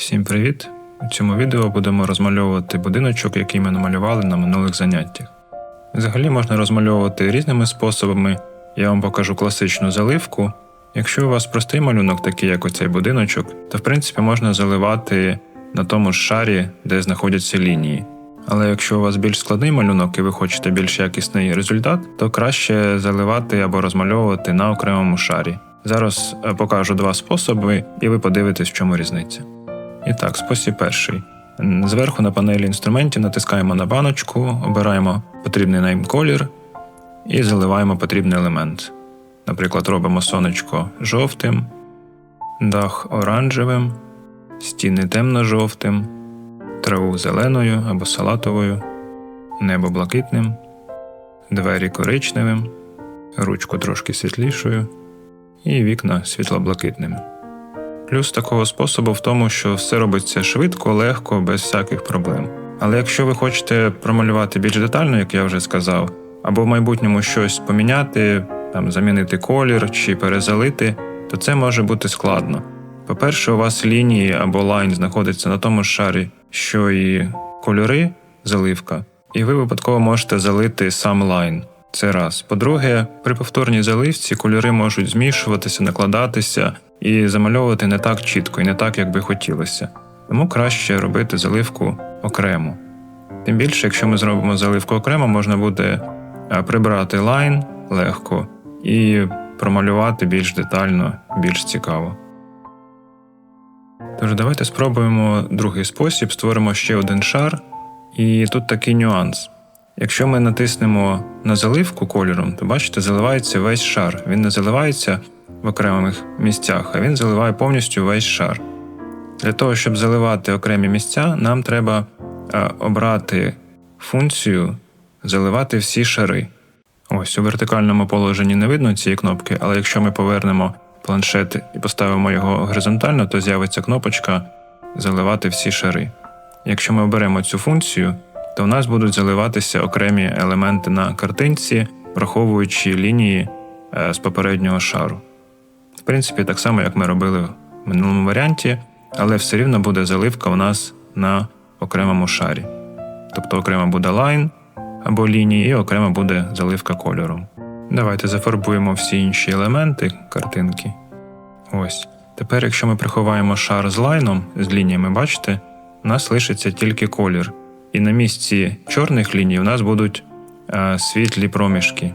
Всім привіт! У цьому відео будемо розмальовувати будиночок, який ми намалювали на минулих заняттях. Взагалі можна розмальовувати різними способами. Я вам покажу класичну заливку. Якщо у вас простий малюнок, такий як оцей будиночок, то в принципі можна заливати на тому ж шарі, де знаходяться лінії. Але якщо у вас більш складний малюнок і ви хочете більш якісний результат, то краще заливати або розмальовувати на окремому шарі. Зараз е, покажу два способи, і ви подивитесь, в чому різниця. І так, спосіб перший. Зверху на панелі інструментів натискаємо на баночку, обираємо потрібний нам колір і заливаємо потрібний елемент. Наприклад, робимо сонечко жовтим, дах оранжевим, стіни темно-жовтим, траву зеленою або салатовою, небо блакитним, двері коричневим, ручку трошки світлішою і вікна світло-блакитними. Плюс такого способу в тому, що все робиться швидко, легко, без всяких проблем. Але якщо ви хочете промалювати більш детально, як я вже сказав, або в майбутньому щось поміняти, там замінити колір чи перезалити, то це може бути складно. По-перше, у вас лінії або лайн знаходиться на тому ж шарі, що і кольори, заливка, і ви випадково можете залити сам лайн. Це раз. По-друге, при повторній заливці кольори можуть змішуватися, накладатися і замальовувати не так чітко і не так, як би хотілося. Тому краще робити заливку окремо. Тим більше, якщо ми зробимо заливку окремо, можна буде е, прибрати лайн легко і промалювати більш детально, більш цікаво. Тож давайте спробуємо другий спосіб, створимо ще один шар, і тут такий нюанс. Якщо ми натиснемо на заливку кольором, то бачите, заливається весь шар. Він не заливається в окремих місцях, а він заливає повністю весь шар. Для того, щоб заливати окремі місця, нам треба е, обрати функцію заливати всі шари. Ось у вертикальному положенні не видно цієї кнопки, але якщо ми повернемо планшет і поставимо його горизонтально, то з'явиться кнопочка Заливати всі шари. Якщо ми оберемо цю функцію, то в нас будуть заливатися окремі елементи на картинці, враховуючи лінії е, з попереднього шару. В принципі, так само, як ми робили в минулому варіанті, але все рівно буде заливка у нас на окремому шарі. Тобто окремо буде лайн або лінії, і окремо буде заливка кольором. Давайте зафарбуємо всі інші елементи картинки. Ось. Тепер, якщо ми приховаємо шар з лайном, з лініями, бачите, у нас лишиться тільки колір. І на місці чорних ліній у нас будуть е, світлі проміжки.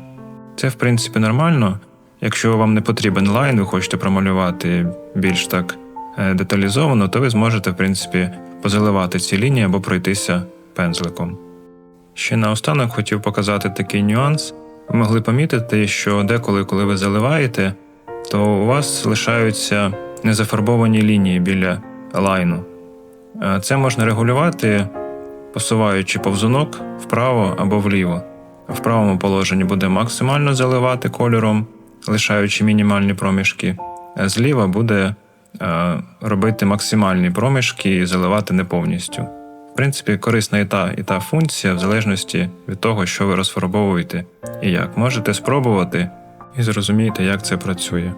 Це, в принципі, нормально. Якщо вам не потрібен лайн, ви хочете промалювати більш так е, деталізовано, то ви зможете, в принципі, позаливати ці лінії або пройтися пензликом. Ще наостанок хотів показати такий нюанс. Ви могли помітити, що деколи, коли ви заливаєте, то у вас лишаються незафарбовані лінії біля лайну. Е, Це можна регулювати, посуваючи повзунок вправо або вліво. В правому положенні буде максимально заливати кольором, лишаючи мінімальні проміжки, зліва буде е, робити максимальні проміжки і заливати не повністю. В принципі, корисна і та, і та функція, в залежності від того, що ви розфарбовуєте і як. Можете спробувати і зрозумієте, як це працює.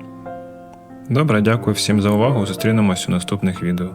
Добре, дякую всім за увагу. Зустрінемось у наступних відео.